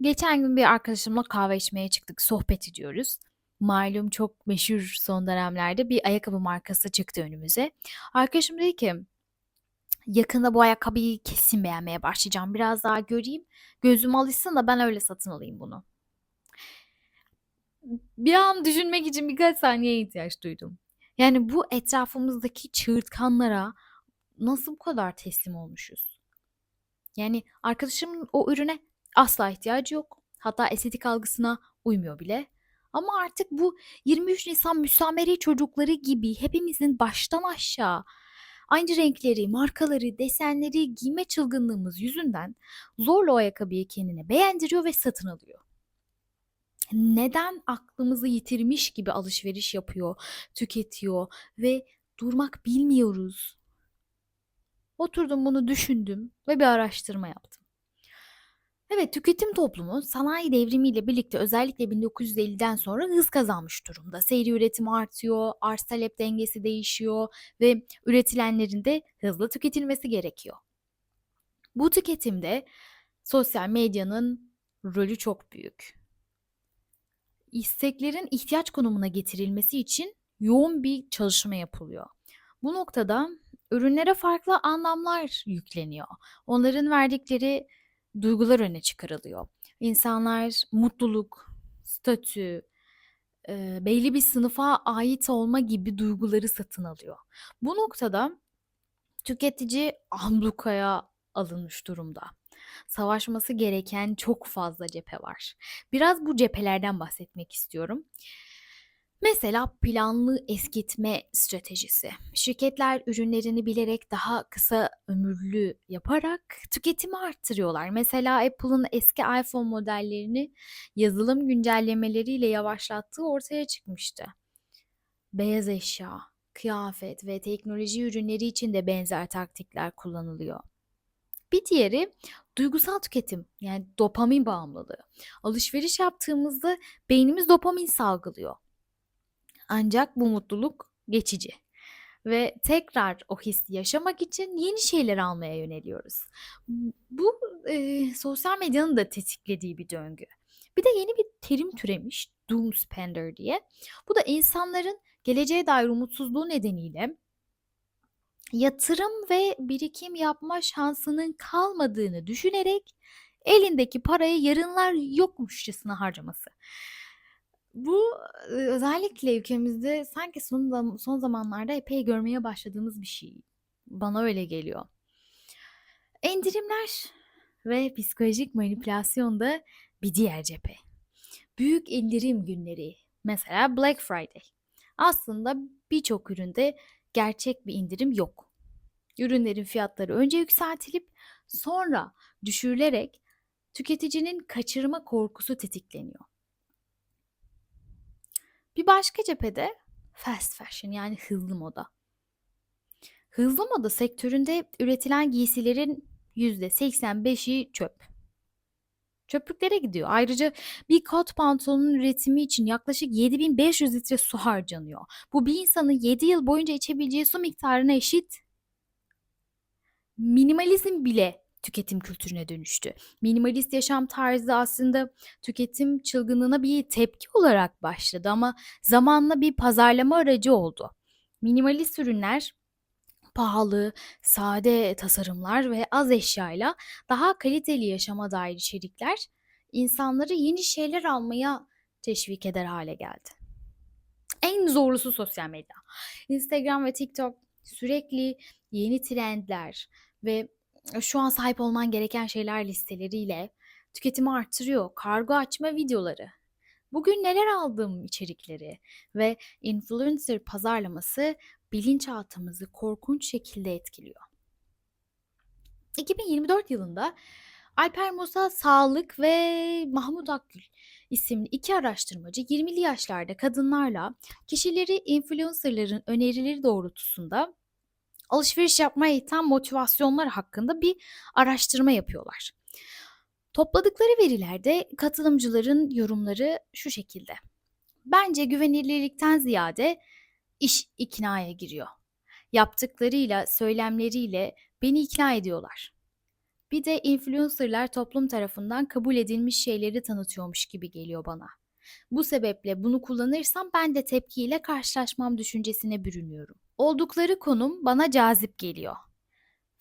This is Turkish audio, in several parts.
Geçen gün bir arkadaşımla kahve içmeye çıktık, sohbet ediyoruz. Malum çok meşhur son dönemlerde bir ayakkabı markası çıktı önümüze. Arkadaşım dedi ki yakında bu ayakkabıyı kesin beğenmeye başlayacağım. Biraz daha göreyim, gözüm alışsın da ben öyle satın alayım bunu. Bir an düşünmek için birkaç saniye ihtiyaç duydum. Yani bu etrafımızdaki çığırtkanlara nasıl bu kadar teslim olmuşuz? Yani arkadaşımın o ürüne asla ihtiyacı yok. Hatta estetik algısına uymuyor bile. Ama artık bu 23 Nisan müsamere çocukları gibi hepimizin baştan aşağı aynı renkleri, markaları, desenleri giyme çılgınlığımız yüzünden zorla o ayakkabıyı kendine beğendiriyor ve satın alıyor. Neden aklımızı yitirmiş gibi alışveriş yapıyor, tüketiyor ve durmak bilmiyoruz? Oturdum bunu düşündüm ve bir araştırma yaptım. Evet, tüketim toplumu sanayi devrimiyle birlikte özellikle 1950'den sonra hız kazanmış durumda. Seri üretim artıyor, arz talep dengesi değişiyor ve üretilenlerin de hızlı tüketilmesi gerekiyor. Bu tüketimde sosyal medyanın rolü çok büyük. İsteklerin ihtiyaç konumuna getirilmesi için yoğun bir çalışma yapılıyor. Bu noktada ürünlere farklı anlamlar yükleniyor. Onların verdikleri duygular öne çıkarılıyor. İnsanlar mutluluk, statü, e, belli bir sınıfa ait olma gibi duyguları satın alıyor. Bu noktada tüketici ablukaya alınmış durumda. Savaşması gereken çok fazla cephe var. Biraz bu cephelerden bahsetmek istiyorum. Mesela planlı eskitme stratejisi. Şirketler ürünlerini bilerek daha kısa ömürlü yaparak tüketimi arttırıyorlar. Mesela Apple'ın eski iPhone modellerini yazılım güncellemeleriyle yavaşlattığı ortaya çıkmıştı. Beyaz eşya, kıyafet ve teknoloji ürünleri için de benzer taktikler kullanılıyor. Bir diğeri duygusal tüketim yani dopamin bağımlılığı. Alışveriş yaptığımızda beynimiz dopamin salgılıyor. Ancak bu mutluluk geçici ve tekrar o hissi yaşamak için yeni şeyler almaya yöneliyoruz. Bu e, sosyal medyanın da tetiklediği bir döngü. Bir de yeni bir terim türemiş, doom spender diye. Bu da insanların geleceğe dair umutsuzluğu nedeniyle yatırım ve birikim yapma şansının kalmadığını düşünerek elindeki parayı yarınlar yokmuşçasına harcaması. Bu, özellikle ülkemizde sanki son son zamanlarda epey görmeye başladığımız bir şey. Bana öyle geliyor. İndirimler ve psikolojik manipülasyon da bir diğer cephe. Büyük indirim günleri, mesela Black Friday. Aslında birçok üründe gerçek bir indirim yok. Ürünlerin fiyatları önce yükseltilip sonra düşürülerek tüketicinin kaçırma korkusu tetikleniyor. Bir başka cephede fast fashion yani hızlı moda. Hızlı moda sektöründe üretilen giysilerin %85'i çöp. Çöplüklere gidiyor. Ayrıca bir kot pantolonun üretimi için yaklaşık 7500 litre su harcanıyor. Bu bir insanın 7 yıl boyunca içebileceği su miktarına eşit. Minimalizm bile tüketim kültürüne dönüştü. Minimalist yaşam tarzı aslında tüketim çılgınlığına bir tepki olarak başladı ama zamanla bir pazarlama aracı oldu. Minimalist ürünler pahalı, sade tasarımlar ve az eşyayla daha kaliteli yaşama dair içerikler insanları yeni şeyler almaya teşvik eder hale geldi. En zorlusu sosyal medya. Instagram ve TikTok sürekli yeni trendler ve şu an sahip olman gereken şeyler listeleriyle tüketimi arttırıyor. Kargo açma videoları, bugün neler aldığım içerikleri ve influencer pazarlaması bilinçaltımızı korkunç şekilde etkiliyor. 2024 yılında Alper Musa Sağlık ve Mahmut Akgül isimli iki araştırmacı 20'li yaşlarda kadınlarla kişileri influencerların önerileri doğrultusunda alışveriş yapmaya iten motivasyonlar hakkında bir araştırma yapıyorlar. Topladıkları verilerde katılımcıların yorumları şu şekilde. Bence güvenilirlikten ziyade iş iknaya giriyor. Yaptıklarıyla, söylemleriyle beni ikna ediyorlar. Bir de influencer'lar toplum tarafından kabul edilmiş şeyleri tanıtıyormuş gibi geliyor bana. Bu sebeple bunu kullanırsam ben de tepkiyle karşılaşmam düşüncesine bürünüyorum. Oldukları konum bana cazip geliyor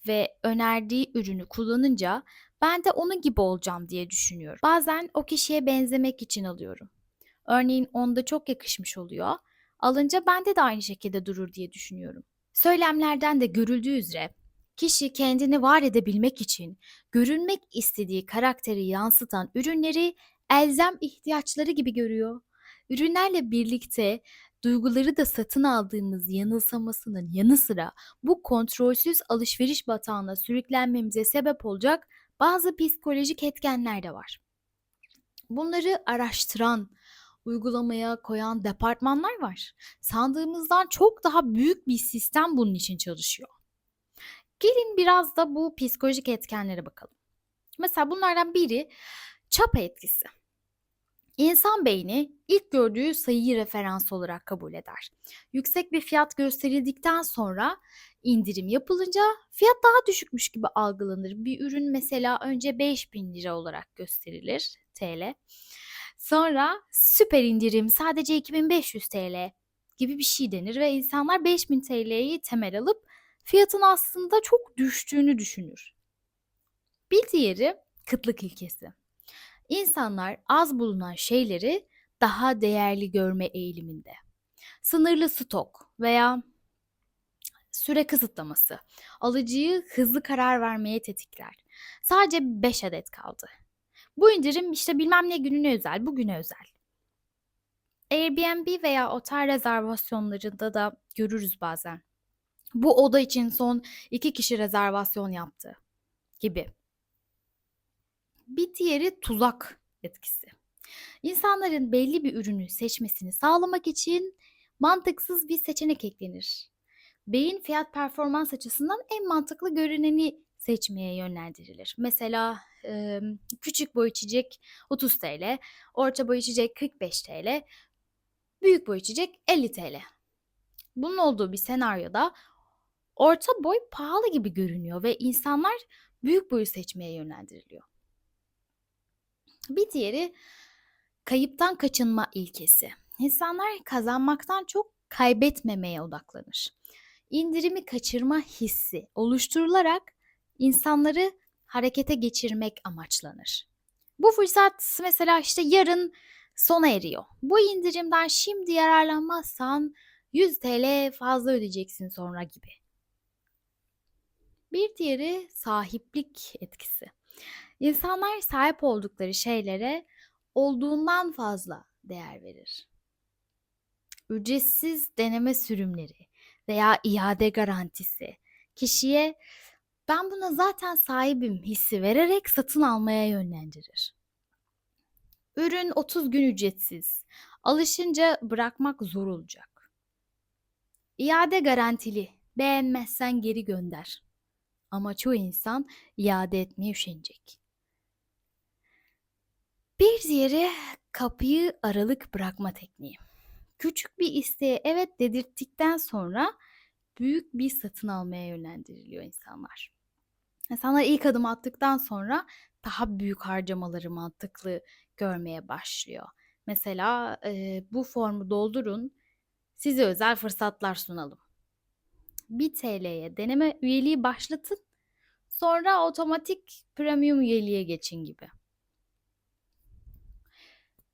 ve önerdiği ürünü kullanınca ben de onun gibi olacağım diye düşünüyorum. Bazen o kişiye benzemek için alıyorum. Örneğin onda çok yakışmış oluyor. Alınca bende de aynı şekilde durur diye düşünüyorum. Söylemlerden de görüldüğü üzere kişi kendini var edebilmek için görünmek istediği karakteri yansıtan ürünleri elzem ihtiyaçları gibi görüyor. Ürünlerle birlikte duyguları da satın aldığımız yanılsamasının yanı sıra bu kontrolsüz alışveriş batağına sürüklenmemize sebep olacak bazı psikolojik etkenler de var. Bunları araştıran, uygulamaya koyan departmanlar var. Sandığımızdan çok daha büyük bir sistem bunun için çalışıyor. Gelin biraz da bu psikolojik etkenlere bakalım. Mesela bunlardan biri çapa etkisi. İnsan beyni ilk gördüğü sayıyı referans olarak kabul eder. Yüksek bir fiyat gösterildikten sonra indirim yapılınca fiyat daha düşükmüş gibi algılanır. Bir ürün mesela önce 5000 lira olarak gösterilir TL. Sonra süper indirim sadece 2500 TL gibi bir şey denir ve insanlar 5000 TL'yi temel alıp fiyatın aslında çok düştüğünü düşünür. Bir diğeri kıtlık ilkesi. İnsanlar az bulunan şeyleri daha değerli görme eğiliminde. Sınırlı stok veya süre kısıtlaması alıcıyı hızlı karar vermeye tetikler. Sadece 5 adet kaldı. Bu indirim işte bilmem ne gününe özel, bugüne özel. Airbnb veya otel rezervasyonlarında da görürüz bazen. Bu oda için son iki kişi rezervasyon yaptı gibi. Bir diğeri tuzak etkisi. İnsanların belli bir ürünü seçmesini sağlamak için mantıksız bir seçenek eklenir. Beyin fiyat performans açısından en mantıklı görüneni seçmeye yönlendirilir. Mesela küçük boy içecek 30 TL, orta boy içecek 45 TL, büyük boy içecek 50 TL. Bunun olduğu bir senaryoda orta boy pahalı gibi görünüyor ve insanlar büyük boyu seçmeye yönlendiriliyor. Bir diğeri kayıptan kaçınma ilkesi. İnsanlar kazanmaktan çok kaybetmemeye odaklanır. İndirimi kaçırma hissi oluşturularak insanları harekete geçirmek amaçlanır. Bu fırsat mesela işte yarın sona eriyor. Bu indirimden şimdi yararlanmazsan 100 TL fazla ödeyeceksin sonra gibi. Bir diğeri sahiplik etkisi. İnsanlar sahip oldukları şeylere olduğundan fazla değer verir. Ücretsiz deneme sürümleri veya iade garantisi kişiye ben buna zaten sahibim hissi vererek satın almaya yönlendirir. Ürün 30 gün ücretsiz. Alışınca bırakmak zor olacak. İade garantili. Beğenmezsen geri gönder. Ama çoğu insan iade etmeye üşenecek. Bir diğeri kapıyı aralık bırakma tekniği. Küçük bir isteğe evet dedirttikten sonra büyük bir satın almaya yönlendiriliyor insanlar. İnsanlar ilk adım attıktan sonra daha büyük harcamaları mantıklı görmeye başlıyor. Mesela e, bu formu doldurun, size özel fırsatlar sunalım. 1 TL'ye deneme üyeliği başlatın, sonra otomatik premium üyeliğe geçin gibi.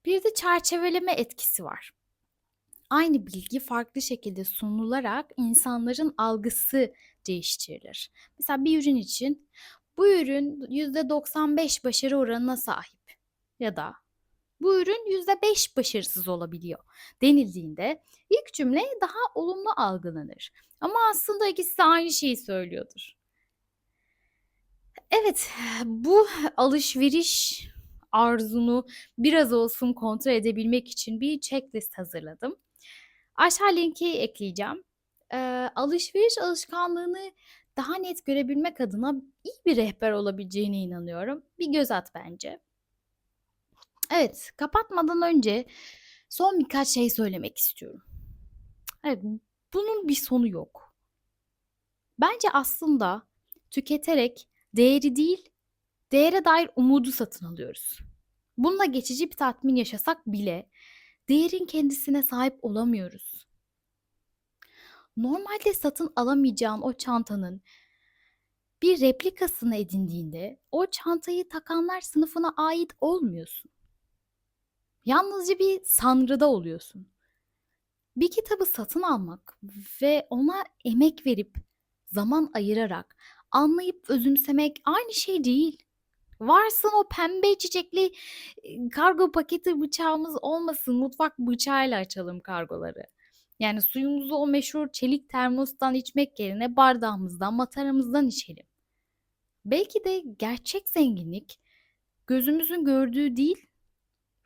Bir de çerçeveleme etkisi var. Aynı bilgi farklı şekilde sunularak insanların algısı değiştirilir. Mesela bir ürün için bu ürün %95 başarı oranına sahip ya da bu ürün %5 başarısız olabiliyor denildiğinde ilk cümle daha olumlu algılanır. Ama aslında ikisi aynı şeyi söylüyordur. Evet, bu alışveriş arzunu biraz olsun kontrol edebilmek için bir checklist hazırladım. Aşağı linki ekleyeceğim. Ee, alışveriş alışkanlığını daha net görebilmek adına iyi bir rehber olabileceğine inanıyorum. Bir göz at bence. Evet, kapatmadan önce son birkaç şey söylemek istiyorum. Evet, bunun bir sonu yok. Bence aslında tüketerek değeri değil, Değere dair umudu satın alıyoruz. Bununla geçici bir tatmin yaşasak bile değerin kendisine sahip olamıyoruz. Normalde satın alamayacağın o çantanın bir replikasını edindiğinde o çantayı takanlar sınıfına ait olmuyorsun. Yalnızca bir sanrıda oluyorsun. Bir kitabı satın almak ve ona emek verip zaman ayırarak anlayıp özümsemek aynı şey değil. Varsın o pembe çiçekli kargo paketi bıçağımız olmasın mutfak bıçağıyla açalım kargoları. Yani suyumuzu o meşhur çelik termostan içmek yerine bardağımızdan, mataramızdan içelim. Belki de gerçek zenginlik gözümüzün gördüğü değil,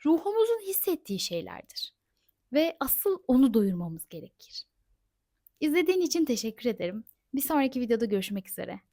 ruhumuzun hissettiği şeylerdir. Ve asıl onu doyurmamız gerekir. İzlediğin için teşekkür ederim. Bir sonraki videoda görüşmek üzere.